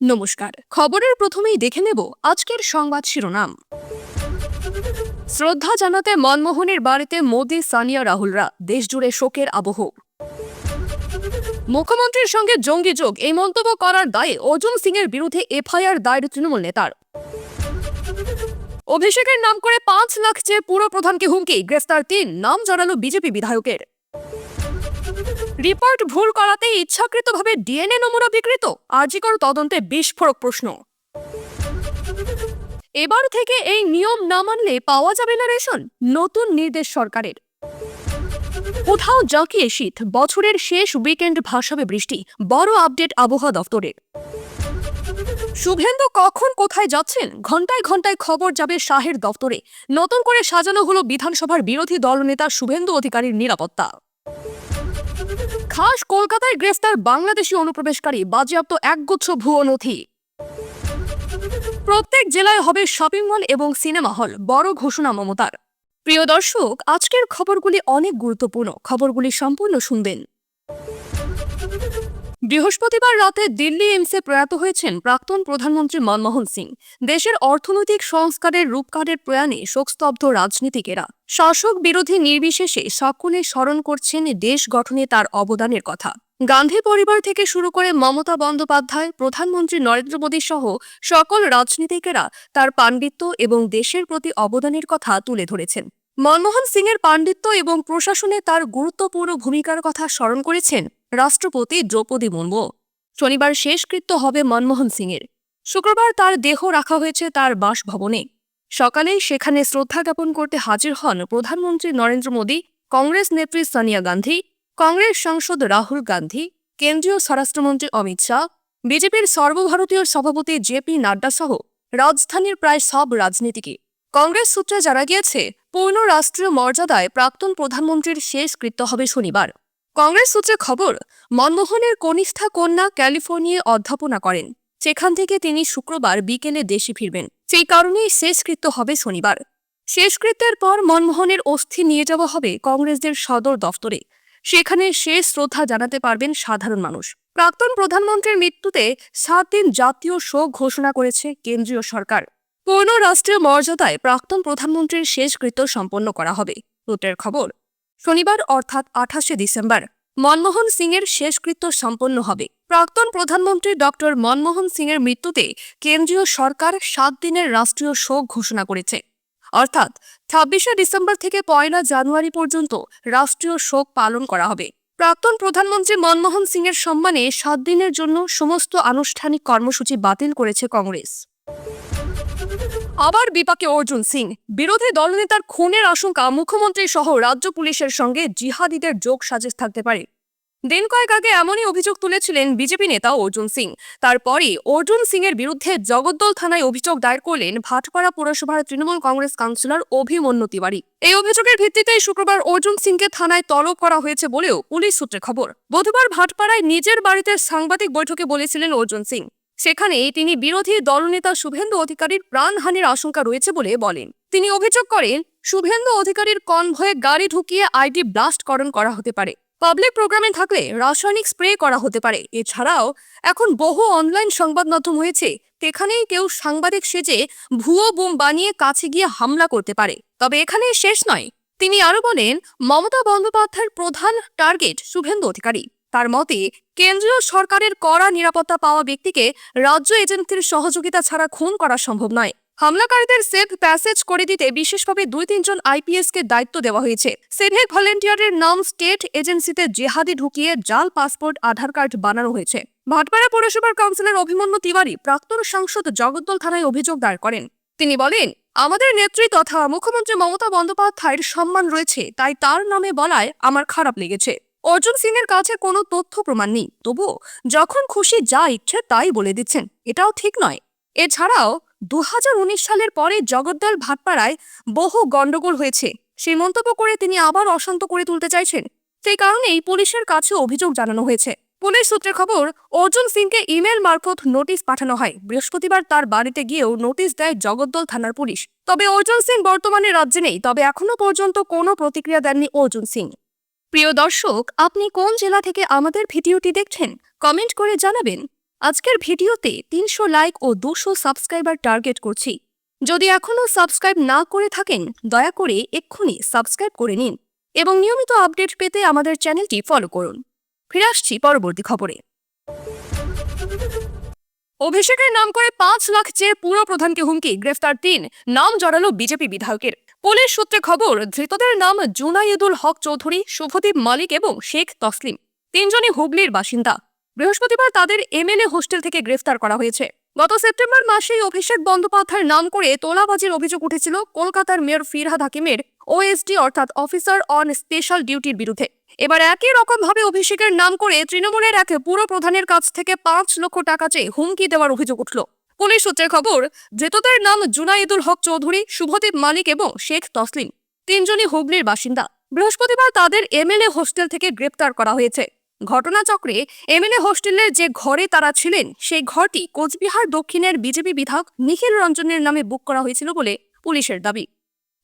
নমস্কার। খবরের প্রথমেই দেখে নেব আজকের সংবাদ শিরোনাম। শ্রদ্ধা জানাতে মনমোহনের বাড়িতে মোদি, সানিয়া, রাহুলরা। দেশজুড়ে শোকের আবহ। মুখ্যমন্ত্রীর সঙ্গে জঙ্গি যোগ। এই মন্তব্য করার দায়ে অর্জুন সিং এর বিরুদ্ধে এফআইআর দায়ের তৃণমূল নেতার। অভিষেকের নাম করে পাঁচ লাখ চেয়ে পুরো প্রধানকে হুমকি, গ্রেফতার তিন, নাম জড়ালো বিজেপি বিধায়কের। রিপোর্ট ভুল করাতে ইচ্ছাকৃতভাবে ডিএনএ নমুনা বিকৃত। আর্জিকর তদন্তে বিস্ফোরক প্রশ্ন। এবার থেকে এই নিয়ম না মানলে পাওয়া যাবে না রেশন, নতুন নির্দেশ সরকারের। কোথাও জাঁকিয়ে শীত, বছরের শেষ উইকেন্ড ভাসাবে বৃষ্টি, বড় আপডেট আবহাওয়া দফতরের। শুভেন্দু কখন কোথায় যাচ্ছেন? ঘন্টায় ঘন্টায় খবর যাবে শাহের দফতরে। নতুন করে সাজানো হলো বিধানসভার বিরোধী দলনেতা শুভেন্দু অধিকারীর নিরাপত্তা। খাস কলকাতায় গ্রেফতার বাংলাদেশি অনুপ্রবেশকারী, বাজেয়াপ্ত একগুচ্ছ ভুয়ো নথি। প্রত্যেক জেলায় হবে শপিং মল এবং সিনেমা হল, বড় ঘোষণা মমতার। প্রিয় দর্শক, আজকের খবরগুলি অনেক গুরুত্বপূর্ণ। খবরগুলি সম্পূর্ণ শুনবেন। বৃহস্পতিবার রাতে দিল্লি এইমসে প্রয়াত হয়েছেন প্রাক্তন প্রধানমন্ত্রী মনমোহন সিং। দেশের অর্থনৈতিক সংস্কারের রূপকারের প্রয়াণে শোকস্তব্ধ রাজনীতিকেরা। শাসক বিরোধী নির্বিশেষে সকলে স্মরণ করছেন দেশ গঠনে তার অবদানের কথা। গান্ধী পরিবার থেকে শুরু করে মমতা বন্দ্যোপাধ্যায়, প্রধানমন্ত্রী নরেন্দ্র মোদী সহ সকল রাজনীতিকেরা তার পাণ্ডিত্য এবং দেশের প্রতি অবদানের কথা তুলে ধরেছেন। মনমোহন সিংয়ের পাণ্ডিত্য এবং প্রশাসনে তার গুরুত্বপূর্ণ ভূমিকার কথা স্মরণ করেছেন রাষ্ট্রপতি দ্রৌপদী মুর্মু। শনিবার শেষকৃত্য হবে মনমোহন সিংয়ের। শুক্রবার তার দেহ রাখা হয়েছে তার বাসভবনে। সকালেই সেখানে শ্রদ্ধা জ্ঞাপন করতে হাজির হন প্রধানমন্ত্রী নরেন্দ্র মোদী, কংগ্রেস নেত্রী সোনিয়া গান্ধী, কংগ্রেস সাংসদ রাহুল গান্ধী, কেন্দ্রীয় স্বরাষ্ট্রমন্ত্রী অমিত শাহ, বিজেপির সর্বভারতীয় সভাপতি জেপি নাড্ডা সহ রাজধানীর প্রায় সব রাজনীতিকে। কংগ্রেস সূত্রে জানা গিয়েছে, পূর্ণ রাষ্ট্রীয় মর্যাদায় প্রাক্তন প্রধানমন্ত্রীর শেষকৃত্য হবে শনিবার। কংগ্রেস সূত্রে খবর, মনমোহনের কনিষ্ঠা কন্যা ক্যালিফোর্নিয়ায় অধ্যাপনা করেন। সেখান থেকে তিনি শুক্রবার বিকেলে দেশে ফিরবেন। সেই কারণেই শেষকৃত্য হবে শনিবার। শেষকৃত্যের পর মনমোহনের অস্থি নিয়ে যাওয়া হবে কংগ্রেসদের সদর দফতরে। সেখানে শেষ শ্রদ্ধা জানাতে পারবেন সাধারণ মানুষ। প্রাক্তন প্রধানমন্ত্রীর মৃত্যুতে সাত দিন জাতীয় শোক ঘোষণা করেছে কেন্দ্রীয় সরকার। পূর্ণ রাষ্ট্রীয় মর্যাদায় প্রাক্তন প্রধানমন্ত্রীর শেষকৃত্য সম্পন্ন করা হবে। সূত্রের খবর শনিবার অর্থাৎ আঠাশে ডিসেম্বর, মনমোহন সিংয়ের শেষকৃত্য সম্পন্ন হবে। প্রাক্তন প্রধানমন্ত্রী ডক্টর মনমোহন সিংয়ের মৃত্যুতে কেন্দ্রীয় সরকার সাত দিনের রাষ্ট্রীয় শোক ঘোষণা করেছে। অর্থাৎ ছাব্বিশে ডিসেম্বর থেকে পয়লা জানুয়ারি পর্যন্ত রাষ্ট্রীয় শোক পালন করা হবে। প্রাক্তন প্রধানমন্ত্রী মনমোহন সিংয়ের সম্মানে সাত দিনের জন্য সমস্ত আনুষ্ঠানিক কর্মসূচি বাতিল করেছে কংগ্রেস। আবার বিপাকে অর্জুন সিং। বিরোধী দলনেতার খুনের আশঙ্কা মুখ্যমন্ত্রী সহ রাজ্য পুলিশের সঙ্গে জিহাদিদের যোগ সাজেশ থাকতে পারে। দিন কয়েক আগে এমনই অভিযোগ তুলেছিলেন বিজেপি নেতা অর্জুন সিং। তারপরই অর্জুন সিং এর বিরুদ্ধে জগদ্দল থানায় অভিযোগ দায়ের করলেন ভাটপাড়া পুরসভার তৃণমূল কংগ্রেস কাউন্সিলর অভিমন্যু তিওয়ারি। এই অভিযোগের ভিত্তিতেই শুক্রবার অর্জুন সিংকে থানায় তলব করা হয়েছে বলেও পুলিশ সূত্রে খবর। বুধবার ভাটপাড়ায় নিজের বাড়িতে সাংবাদিক বৈঠকে বলেছিলেন অর্জুন সিং। সেখানে তিনি বিরোধী দলনেতা শুভেন্দু অধিকারীর প্রাণহানির আশঙ্কা রয়েছে বলে বলেন। তিনি অভিযোগ করেন, শুভেন্দু অধিকারীর কনভয়ে গাড়ি ঢুকিয়ে আইডি ব্লাস্টকরণ করা হতে পারে। পাবলিক প্রোগ্রামে থাকলে রাসায়নিক স্প্রে করা হতে পারে। এছাড়াও, এখন বহু অনলাইন সংবাদ মাধ্যম হয়েছে, সেখানেই কেউ সাংবাদিক সেজে ভুয়ো বোম বানিয়ে কাছে গিয়ে হামলা করতে পারে। তবে এখানে শেষ নয়। তিনি আরও বলেন, মমতা বন্দ্যোপাধ্যায়ের প্রধান টার্গেট শুভেন্দু অধিকারী। তার মতে কেন্দ্রীয় সরকারের কড়া নিরাপত্তা পাওয়া ব্যক্তিকে রাজ্য এজেন্সির সহযোগিতা ছাড়া খুন করা সম্ভব নয়। হামলাকারীদের সেফ প্যাসেজ করে দিতে বিশেষভাবে দুই তিনজন আইপিএস কে দায়িত্ব দেওয়া হয়েছে। সিভিক ভলেন্টিয়ারের নাম স্টেট এজেন্সিতে জেহাদি ঢুকিয়ে জাল, পাসপোর্ট, আধার কার্ড বানানো হয়েছে। ভাটপাড়া পৌরসভার কাউন্সিলর অভিমন্যু তিওয়ারি প্রাক্তন সাংসদ জগদ্দল থানায় অভিযোগ দায়ের করেন। তিনি বলেন, আমাদের নেত্রী তথা মুখ্যমন্ত্রী মমতা বন্দ্যোপাধ্যায়ের সম্মান রয়েছে, তাই তার নামে বলায় আমার খারাপ লেগেছে। অর্জুন সিং এর কাছে কোনো তথ্য প্রমাণ নেই। তবুও যখন খুশি যা ইচ্ছে তাই বলে দিচ্ছেন। এটাও ঠিক নয়। এছাড়াও দু হাজার উনিশ সালের পরে জগদ্দল ভাটপাড়ায় বহু গন্ডগোল হয়েছে। সেই মন্তব্য করে তিনি আবার অশান্ত করে তুলতে চাইছেন। সেই কারণেই পুলিশের কাছে অভিযোগ জানানো হয়েছে। পুলিশ সূত্রে খবর, অর্জুন সিংকে ইমেল মারফত নোটিশ পাঠানো হয়। বৃহস্পতিবার তার বাড়িতে গিয়েও নোটিশ দেয় জগদ্দল থানার পুলিশ। তবে অর্জুন সিং বর্তমানে রাজ্যে নেই। তবে এখনও পর্যন্ত কোনো প্রতিক্রিয়া দেননি অর্জুন সিং। প্রিয় দর্শক, আপনি কোন জেলা থেকে আমাদের ভিডিওটি দেখছেন? কমেন্ট করে জানাবেন। আজকের ভিডিওতে তিনশো লাইক ও দুশো সাবস্ক্রাইবার টার্গেট করছি। যদি এখনও সাবস্ক্রাইব না করে থাকেন, দয়া করে এক্ষুনি সাবস্ক্রাইব করে নিন এবং নিয়মিত আপডেট পেতে আমাদের চ্যানেলটি ফলো করুন। ফিরে আসছি পরবর্তী খবরে। অভিষেকের নাম করে পাঁচ লাখ চেয়ে পুরো প্রধানকে হুমকি, গ্রেফতার তিন। নাম জড়ালো বিজেপি বিধায়কের। পুলিশ সূত্রে খবর, ধৃতদের নাম জুনাইদুল হক চৌধুরী, শুভদীপ মালিক এবং শেখ তসলিম। তিনজনই হুগলির বাসিন্দা। বৃহস্পতিবার তাদের এমএলএ হোস্টেল থেকে গ্রেফতার করা হয়েছে। গত সেপ্টেম্বর মাসেই অভিষেক বন্দ্যোপাধ্যায়ের নাম করে তোলাবাজির অভিযোগ উঠেছিল কলকাতার মেয়র ফিরহাদ হাকিমের ওএসডি, অর্থাৎ অফিসার অন স্পেশাল ডিউটির বিরুদ্ধে। এবার একই রকম ভাবে অভিষেকের নাম করে তৃণমূলের এক পুরো প্রধানের কাছ থেকে পাঁচ লক্ষ টাকা চেয়ে হুমকি দেওয়ার অভিযোগ উঠল। পুলিশ সূত্রের খবর, ধৃতদের নাম জুনাইদুল হক চৌধুরী, শুভদীপ মালিক এবং শেখ তসলিম, তিনজনই হুগলির বাসিন্দা। বৃহস্পতিবার তাদের এমএলএ হোস্টেল থেকে গ্রেপ্তার করা হয়েছে। ঘটনাচক্রে এমএলএ হোস্টেলের যে ঘরে তারা ছিলেন, সেই ঘরটি কোচবিহার দক্ষিণের বিজেপি বিধায়ক নিখিল রঞ্জনের নামে বুক করা হয়েছিল বলে পুলিশের দাবি।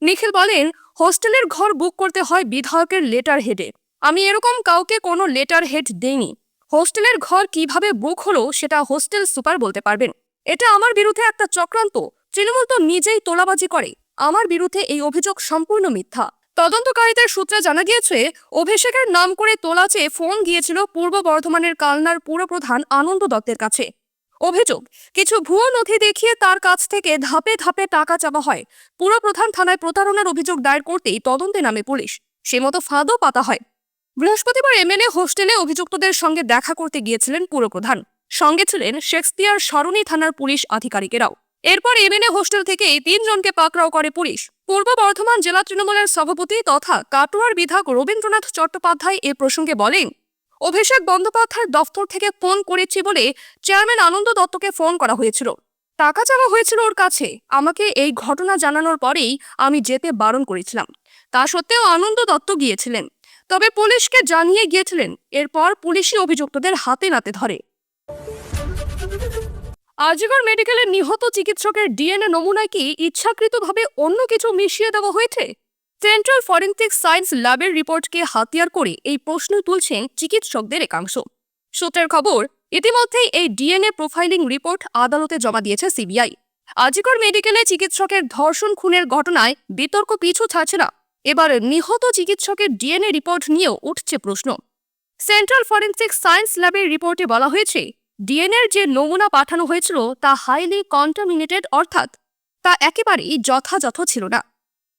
নিখিল বলেন, হোস্টেলের ঘর বুক করতে হয় বিধায়কের লেটার হেডে। আমি এরকম কাউকে কোনো লেটার হেড দেইনি। হোস্টেলের ঘর কীভাবে বুক হলো, সেটা হোস্টেল সুপার বলতে পারবেন। এটা আমার বিরুদ্ধে একটা চক্রান্ত। তৃণমূল তো নিজেই তোলাবাজি করে। আমার বিরুদ্ধে এই অভিযোগ সম্পূর্ণ মিথ্যা। তদন্তকারীদের সূত্রে জানা গিয়েছে, অভিষেকের নাম করে তোলা চেয়ে ফোন গিয়েছিল পূর্ব বর্ধমানের কালনার পুরপ্রধান আনন্দ দত্তের কাছে। অভিযোগ, কিছু ভুয়ো নথি দেখিয়ে তার কাছ থেকে ধাপে ধাপে টাকা চাওয়া হয়। পুরপ্রধান থানায় প্রতারণার অভিযোগ দায়ের করতেই তদন্তে নামে পুলিশ। সে মতো ফাঁদও পাতা হয়। বৃহস্পতিবার এমএলএ হোস্টেলে অভিযুক্তদের সঙ্গে দেখা করতে গিয়েছিলেন পুরপ্রধান। সঙ্গে ছিলেন শেক্সপিয়ার সরণি থানার পুলিশ আধিকারিকেরাও। এরপর এমএনএ হোস্টেল থেকে এই তিনজনকে পাকড়াও করে পুলিশ। পূর্ব বর্ধমান জেলা তৃণমূলের সভাপতি তথা কাটোয়ার বিধায়ক রবীন্দ্রনাথ চট্টোপাধ্যায় এ প্রসঙ্গে বলেন, অভিষেক বন্দ্যোপাধ্যায়ের দফতর থেকে ফোন করেছি বলে চেয়ারম্যান আনন্দ দত্তকে ফোন করা হয়েছিল। টাকা চাওয়া হয়েছিল ওর কাছে। আমাকে এই ঘটনা জানানোর পরেই আমি যেতে বারণ করেছিলাম। তা সত্ত্বেও আনন্দ দত্ত গিয়েছিলেন। তবে পুলিশকে জানিয়ে গিয়েছিলেন। এরপর পুলিশই অভিযুক্তদের হাতে নাতে ধরে। আজিগড় মেডিকেলের নিহত চিকিৎসকের ডিএনএ নমুনায় কি ইচ্ছাকৃতভাবে অন্য কিছু মিশিয়ে দেওয়া হয়েছে? সেন্ট্রাল ফরেন্সিক সায়েন্স ল্যাবের রিপোর্টকে হাতিয়ার করে এই প্রশ্ন তুলছেন চিকিৎসকদের একাংশ। সূত্রের খবর, ইতিমধ্যেই এই ডিএনএ প্রোফাইলিং রিপোর্ট আদালতে জমা দিয়েছে সিবিআই। আজিকর মেডিকেলে চিকিৎসকের ধর্ষণ খুনের ঘটনায় বিতর্ক পিছু ছাড়ছে না। এবার নিহত চিকিৎসকের ডিএনএ রিপোর্ট নিয়েও উঠছে প্রশ্ন। সেন্ট্রাল ফরেন্সিক সায়েন্স ল্যাবের রিপোর্টে বলা হয়েছে ডিএনএর যে নমুনা পাঠানো হয়েছিল তা হাইলি কন্টামিনেটেড অর্থাৎ তা একেবারেই যথাযথ ছিল না।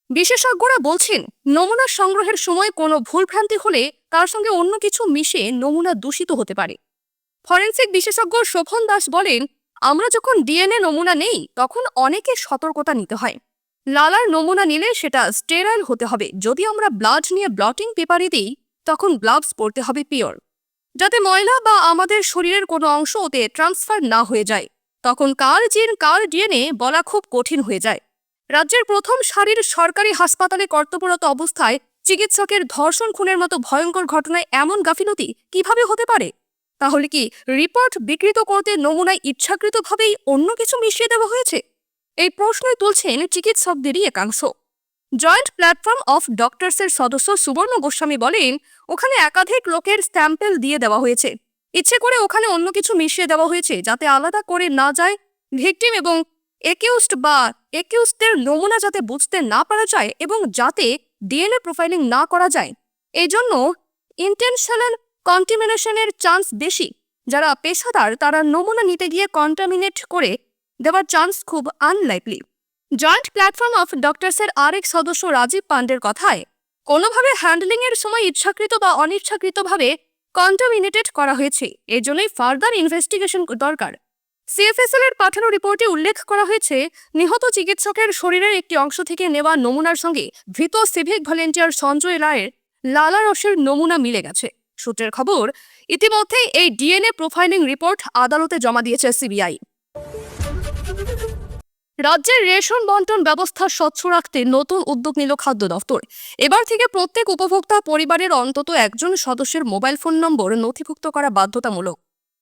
বিশেষজ্ঞরা বলছেন, নমুনা সংগ্রহের সময় কোনো ভুলভ্রান্তি হলে তার সঙ্গে অন্য কিছু মিশে নমুনা দূষিত হতে পারে। ফরেন্সিক বিশেষজ্ঞ শোভন দাস বলেন, আমরা যখন ডিএনএ নমুনা নেই, তখন অনেকে সতর্কতা নিতে হয়। লালার নমুনা নিলে সেটা স্টেরাইল হতে হবে। যদি আমরা ব্লাড নিয়ে ব্লটিং পেপারে দিই, তখন গ্লাভস পরতে হবে পিওর। যাতে ময়লা বা আমাদের শরীরের কোনো অংশ ওতে ট্রান্সফার না হয়ে যায়, তখন কার জিন কার ডিএনএ বলা খুব কঠিন হয়ে যায়। রাজ্যের প্রথম সারির সরকারি হাসপাতালে কর্তব্যরত অবস্থায় চিকিৎসকের ধর্ষণ খুনের মতো ভয়ঙ্কর ঘটনায় এমন গাফিলতি কীভাবে হতে পারে? তাহলে কি রিপোর্ট বিকৃত করতে নমুনায় ইচ্ছাকৃতভাবেই অন্য কিছু মিশিয়ে দেওয়া হয়েছে? এই প্রশ্নই তুলছেন চিকিৎসকদেরই একাংশ। জয়েন্ট প্ল্যাটফর্ম অফ ডক্টরসের সদস্য সুবর্ণ গোস্বামী বলেন, ওখানে একাধিক লোকের স্ট্যাম্পেল দিয়ে দেওয়া হয়েছে। ইচ্ছে করে ওখানে অন্য কিছু মিশিয়ে দেওয়া হয়েছে, যাতে আলাদা করে না যায়। ভিকটিম এবং একিউজড বা একিউজদের নমুনা যাতে বুঝতে না পারা যায় এবং যাতে ডিএনএ প্রোফাইলিং না করা যায়। এই জন্য ইন্টেনশনাল কন্টিমিনেশনের চান্স বেশি। যারা পেশাদার, তারা নমুনা নিতে গিয়ে কন্টামিনেট করে দেওয়ার চান্স খুব আনলাইকলি জয়েন্ট প্ল্যাটফর্ম অফ ডক্টরসের আরেক সদস্য রাজীব পান্ডের কথায়, কোনোভাবে হ্যান্ডলিং এর সময় ইচ্ছাকৃত বা অনিচ্ছাকৃতভাবে কন্টামিনেটেড করা হয়েছে। এজন্যই ফার্দার ইনভেস্টিগেশন দরকার। সিএফএসএল এর পাঠানো রিপোর্টে উল্লেখ করা হয়েছে, নিহত চিকিৎসকের শরীরের একটি অংশ থেকে নেওয়া নমুনার সঙ্গে ভীত সিভিক ভলেন্টিয়ার সঞ্জয় রায়ের লালা রসের নমুনা মিলে গেছে। সূত্রের খবর, ইতিমধ্যেই এই ডিএনএ প্রোফাইলিং রিপোর্ট আদালতে জমা দিয়েছে সিবিআই। রাজ্যের রেশন বন্টন ব্যবস্থা স্বচ্ছ রাখতে নতুন উদ্যোগ নিল খাদ্য দফতর এবার থেকে প্রত্যেক উপভোক্তা পরিবারের অন্তত একজন সদস্যের মোবাইল ফোন নম্বর নথিভুক্ত করা বাধ্যতামূলক।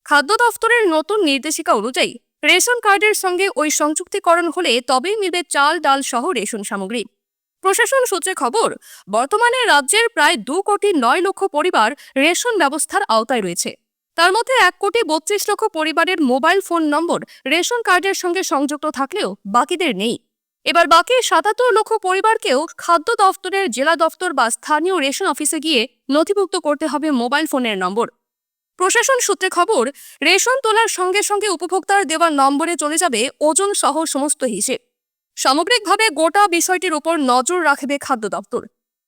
খাদ্য দফতরের নতুন নির্দেশিকা অনুযায়ী, রেশন কার্ডের সঙ্গে ওই সংযুক্তিকরণ হলে তবেই মিলবে চাল, ডাল সহ রেশন সামগ্রী। প্রশাসন সূত্রে খবর, বর্তমানে রাজ্যের প্রায় দু কোটি নয় লক্ষ পরিবার রেশন ব্যবস্থার আওতায় রয়েছে। তার মধ্যে এক কোটি বত্রিশ লক্ষ পরিবারের মোবাইল ফোন নম্বর, রেশন কার্ডের সঙ্গে সংযুক্ত থাকলেও বাকিদের নেই। এবার বাকি সাতাত্তর লক্ষ পরিবারকেও খাদ্য দফতরের জেলা দফতর বা স্থানীয় রেশন অফিসে গিয়ে নথিভুক্ত করতে হবে মোবাইল ফোনের নম্বর। প্রশাসন সূত্রে খবর, রেশন তোলার সঙ্গে সঙ্গে উপভোক্তার দেওয়া নম্বরে চলে যাবে ওজন সহ সমস্ত হিসেব। সামগ্রিকভাবে গোটা বিষয়টির উপর নজর রাখবে খাদ্য দপ্তর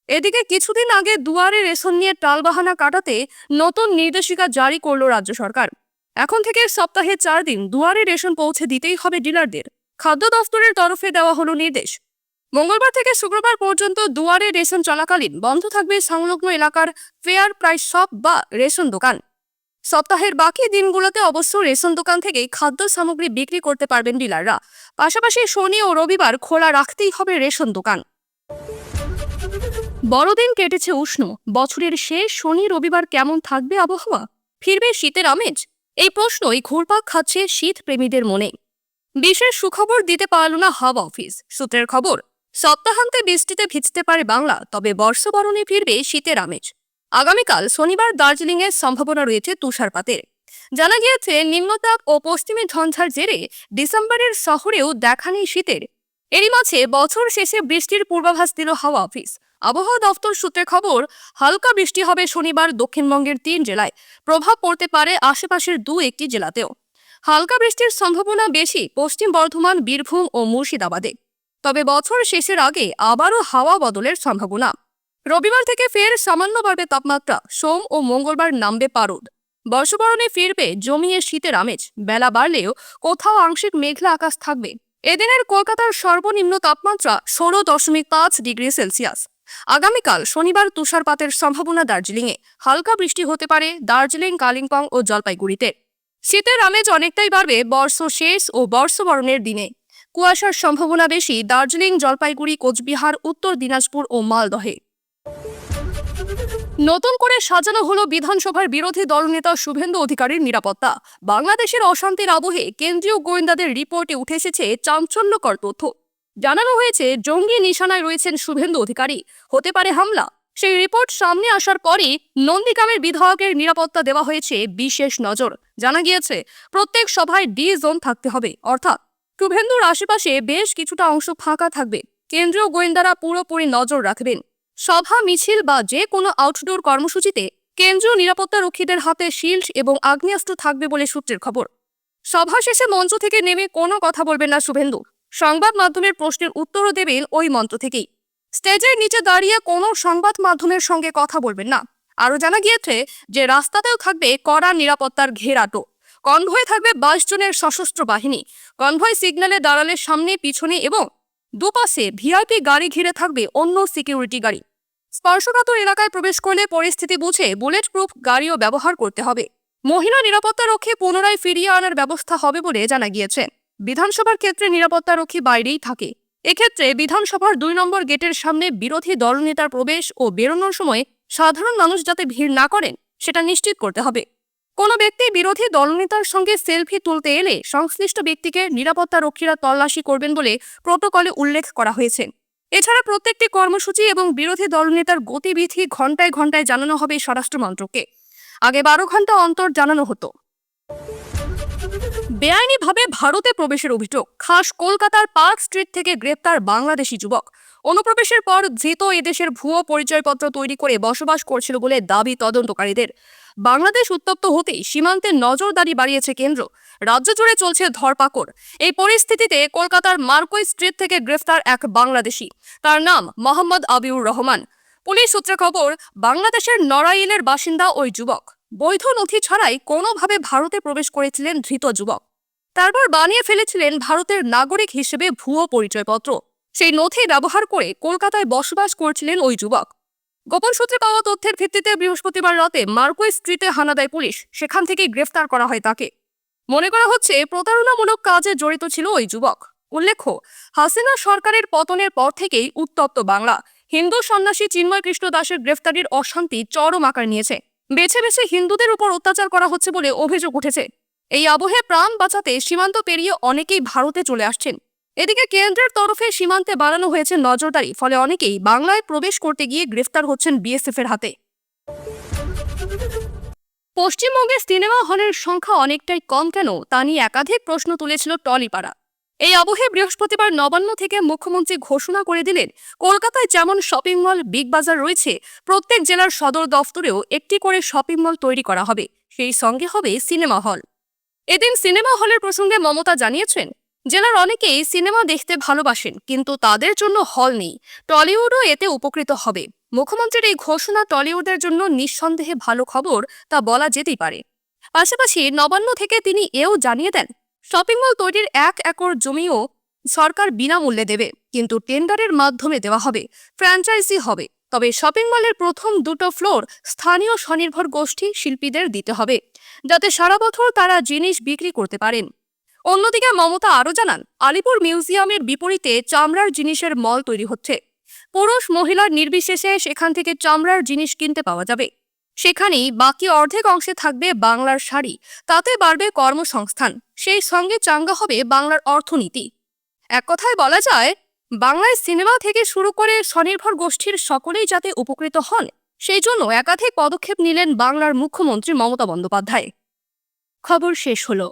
এদিকে কিছুদিন আগে দুয়ারে রেশন নিয়ে টালবাহানা কাটাতে নতুন নির্দেশিকা জারি করল রাজ্য সরকার। এখন থেকে সপ্তাহে চার দিন দুয়ারে রেশন পৌঁছে দিতেই হবে ডিলারদের। খাদ্য দফতরের তরফে দেওয়া হলো নির্দেশ। মঙ্গলবার থেকে শুক্রবার পর্যন্ত দুয়ারে রেশন চলাকালীন বন্ধ থাকবে সংলগ্ন এলাকার ফেয়ার প্রাইস শপ বা রেশন দোকান। সপ্তাহের বাকি দিনগুলোতে অবশ্য রেশন দোকান থেকেই খাদ্য সামগ্রী বিক্রি করতে পারবেন ডিলাররা। পাশাপাশি শনি ও রবিবার খোলা রাখতেই হবে রেশন দোকান। বড়দিন কেটেছে উষ্ণ। বছরের শেষ শনি রবিবার কেমন থাকবে আবহাওয়া? ফিরবে শীতের আমেজ? এই প্রশ্নই ঘুরপাক খাচ্ছে শীত প্রেমীদের মনে। বিশেষ সুখবর দিতে পারল না হাওয়া অফিস। সূত্রের খবর, সপ্তাহান্তে বৃষ্টিতে ভিজতে পারে বাংলা, তবে বর্ষবরণে ফিরবে শীতের আমেজ। আগামীকাল শনিবার দার্জিলিংয়ের সম্ভাবনা রয়েছে তুষারপাতের। জানা গিয়েছে নিম্নতাপ ও পশ্চিমী ঝঞ্ঝার জেরে ডিসেম্বরের শহরেও দেখা নেই শীতের। এরই মাঝে বছর শেষে বৃষ্টির পূর্বাভাস দিল হাওয়া অফিস। আবহাওয়া দফতর সূত্রে খবর, হালকা বৃষ্টি হবে শনিবার দক্ষিণবঙ্গের তিন জেলায়। প্রভাব পড়তে পারে আশেপাশের দু একটি জেলাতেও। হালকা বৃষ্টির সম্ভাবনা বেশি পশ্চিম বর্ধমান, বীরভূম ও মুর্শিদাবাদে। তবে বছর শেষের আগে আবারও হাওয়া বদলের সম্ভাবনা। রবিবার থেকে ফের সামান্য বাড়বে তাপমাত্রা। সোম ও মঙ্গলবার নামবে পারদ। বর্ষবরণে ফিরবে জমিয়ে শীতের আমেজ। বেলা বাড়লেও কোথাও আংশিক মেঘলা আকাশ থাকবে। এদিনের কলকাতার সর্বনিম্ন তাপমাত্রা ষোলো দশমিক পাঁচ ডিগ্রি সেলসিয়াস। আগামীকাল শনিবার তুষারপাতের সম্ভাবনা দার্জিলিংয়ে। হালকা বৃষ্টি হতে পারে দার্জিলিং, কালিম্পং ও জলপাইগুড়িতে। শীতের আমেজ অনেকটাই বাড়বে বর্ষ শেষ ও বর্ষবরণের দিনে। কুয়াশার সম্ভাবনা বেশি দার্জিলিং, জলপাইগুড়ি, কোচবিহার, উত্তর দিনাজপুর ও মালদহে। নতুন করে সাজানো হলো বিধানসভার বিরোধী দলনেতা শুভেন্দু অধিকারীর নিরাপত্তা। বাংলাদেশের অশান্তির আবহে কেন্দ্রীয় গোয়েন্দাদের রিপোর্টে উঠে এসেছে চাঞ্চল্যকর তথ্য। জানানো হয়েছে, জঙ্গি নিশানায় রয়েছেন শুভেন্দু অধিকারী। হতে পারে হামলা। সেই রিপোর্ট সামনে আসার পরই নন্দীগ্রামের বিধায়কের নিরাপত্তা দেওয়া হয়েছে বিশেষ নজর। জানা গিয়েছে, প্রত্যেক সভায় ডি জোন থাকতে হবে। অর্থাৎ শুভেন্দুর আশেপাশে বেশ কিছুটা অংশ ফাঁকা থাকবে। কেন্দ্রীয় গোয়েন্দারা পুরোপুরি নজর রাখবেন। সভা, মিছিল বা যে কোনো আউটডোর কর্মসূচিতে কেন্দ্রীয় নিরাপত্তা রক্ষীদের হাতে শিল্ড এবং আগ্নেয়াস্ত্র থাকবে বলে সূত্রের খবর। সভা শেষে মঞ্চ থেকে নেমে কোনো কথা বলবেন না শুভেন্দু। সংবাদ মাধ্যমের প্রশ্নের উত্তরও দেবেন ওই মন্ত্র থেকেই। স্টেজের নিচে দাঁড়িয়ে কোনো সংবাদ মাধ্যমের সঙ্গে কথা বলবেন না। আরও জানা গিয়েছে যে রাস্তাতেও থাকবে কড়া নিরাপত্তার ঘেরাটো কনভয়ে থাকবে বাইশ জনের সশস্ত্র বাহিনী। কনভয় সিগন্যালে দাঁড়ালে সামনে, পিছনে এবং দুপাশে ভিআইপি গাড়ি ঘিরে থাকবে অন্য সিকিউরিটি গাড়ি। স্পর্শকাতর এলাকায় প্রবেশ করলে পরিস্থিতি বুঝে বুলেট প্রুফ গাড়িও ব্যবহার করতে হবে। মহিলা নিরাপত্তা রক্ষে পুনরায় ফিরিয়ে আনার ব্যবস্থা হবে বলে জানা গিয়েছে। বিধানসভার ক্ষেত্রে নিরাপত্তা রক্ষী বাইরেই থাকে। এক্ষেত্রে বিধানসভার দুই নম্বর গেটের সামনে বিরোধী দলনেতার প্রবেশ ও বেরোনোর সময় সাধারণ মানুষ যাতে ভিড় না করেন, সেটা নিশ্চিত করতে হবে। কোনো ব্যক্তি বিরোধী দলনেতার সঙ্গে সেলফি তুলতে এলে সংশ্লিষ্ট ব্যক্তিকে নিরাপত্তা রক্ষীরা তল্লাশি করবেন বলে প্রোটোকলে উল্লেখ করা হয়েছে। এছাড়া প্রত্যেকটি কর্মসূচি এবং বিরোধী দলনেতার গতিবিধি ঘন্টায় ঘন্টায় জানানো হবে স্বরাষ্ট্র মন্ত্রককে। আগে বারো ঘণ্টা অন্তর জানানো হতো। বেআইনিভাবে ভারতে প্রবেশের অভিযোগ। খাস কলকাতার পার্ক স্ট্রিট থেকে গ্রেপ্তার বাংলাদেশি যুবক। অনুপ্রবেশের পর ধৃত এদেশের ভুয়ো পরিচয়পত্র তৈরি করে বসবাস করছিল বলে দাবি তদন্তকারীদের। বাংলাদেশ উত্তপ্ত হতেই সীমান্তে নজরদারি বাড়িয়েছে কেন্দ্র। রাজ্য জুড়ে চলছে ধরপাকড়। এই পরিস্থিতিতে কলকাতার মার্কোই স্ট্রিট থেকে গ্রেফতার এক বাংলাদেশি। তার নাম মোহাম্মদ আবিউর রহমান। পুলিশ সূত্রে খবর, বাংলাদেশের নড়াইলের বাসিন্দা ওই যুবক। বৈধ নথি ছাড়াই কোনোভাবে ভারতে প্রবেশ করেছিলেন ধৃত যুবক। তারপর বানিয়ে ফেলেছিলেন ভারতের নাগরিক হিসেবে ভুয়ো পরিচয়পত্র। সেই নথি ব্যবহার করে কলকাতায় বসবাস করছিলেন ওই যুবক। গোপন সূত্রে পাওয়া তথ্যের ভিত্তিতে বৃহস্পতিবার রাতে মার্কোই স্ট্রিটে হানা দেয় পুলিশ। সেখান থেকেই গ্রেফতার করা হয় তাকে। মনে করা হচ্ছে, প্রতারণামূলক কাজে জড়িত ছিল ওই যুবক। উল্লেখ্য, হাসিনা সরকারের পতনের পর থেকেই উত্তপ্ত বাংলা। হিন্দু সন্ন্যাসী চিন্ময় কৃষ্ণ দাসের গ্রেফতারির অশান্তি চরম আকার নিয়েছে। বেছে বেছে হিন্দুদের উপর অত্যাচার করা হচ্ছে বলে অভিযোগ উঠেছে। এই আবহে প্রাণ বাঁচাতে সীমান্ত পেরিয়ে অনেকেই ভারতে চলে আসছেন। এদিকে কেন্দ্রের তরফে সীমান্তে বাড়ানো হয়েছে নজরদারি, ফলে অনেকেই বাংলায় প্রবেশ করতে গিয়ে গ্রেফতার হচ্ছেন বিএসএফ এর হাতে। পশ্চিমবঙ্গে সিনেমা হলের সংখ্যা অনেকটাই কম কেন, তা নিয়ে একাধিক প্রশ্ন তুলেছিল টলিপাড়া। এই আবহে বৃহস্পতিবার নবান্ন থেকে মুখ্যমন্ত্রী ঘোষণা করে দিলেন, কলকাতায় যেমন শপিং মল, বিগ বাজার রয়েছে, প্রত্যেক জেলার সদর দফতরেও একটি করে শপিং মল তৈরি করা হবে। সেই সঙ্গে হবে সিনেমা হল। এদিন সিনেমা হলের প্রসঙ্গে মমতা জানিয়েছেন, জেলার অনেকেই সিনেমা দেখতে ভালোবাসেন, কিন্তু তাদের জন্য হল নেই। টলিউডও এতে উপকৃত হবে। মুখ্যমন্ত্রীর এই ঘোষণা টলিউডের জন্য নিঃসন্দেহে ভালো খবর তা বলা যেতেই পারে। পাশাপাশি নবান্ন থেকে তিনি এও জানিয়ে দেন শপিং মল তৈরির এক একর জমিও সরকার বিনামূল্যে দেবে, কিন্তু টেন্ডারের মাধ্যমে দেওয়া হবে, ফ্র্যাঞ্চাইজি হবে। তবে শপিং মলের প্রথম দুটো ফ্লোর স্থানীয় স্বনির্ভর গোষ্ঠী শিল্পীদের দিতে হবে, যাতে সারা বছর তারা জিনিস বিক্রি করতে পারেন। অন্যদিকে মমতা আরও জানান, আলিপুর মিউজিয়ামের বিপরীতে চামড়ার জিনিসের মল তৈরি হচ্ছে। পুরুষ মহিলার নির্বিশেষে সেখান থেকে চামড়ার জিনিস কিনতে পাওয়া যাবে। সেখানেই বাকি অর্ধেক অংশে থাকবে বাংলার শাড়ি। তাতে বাড়বে কর্মসংস্থান। সেই সঙ্গে চাঙ্গা হবে বাংলার অর্থনীতি। এক কথায় বলা যায়, বাংলায় সিনেমা থেকে শুরু করে স্বনির্ভর গোষ্ঠীর সকলেই যাতে উপকৃত হন, সেই জন্য একাধিক পদক্ষেপ নিলেন বাংলার মুখ্যমন্ত্রী মমতা বন্দ্যোপাধ্যায়। খবর শেষ হলো।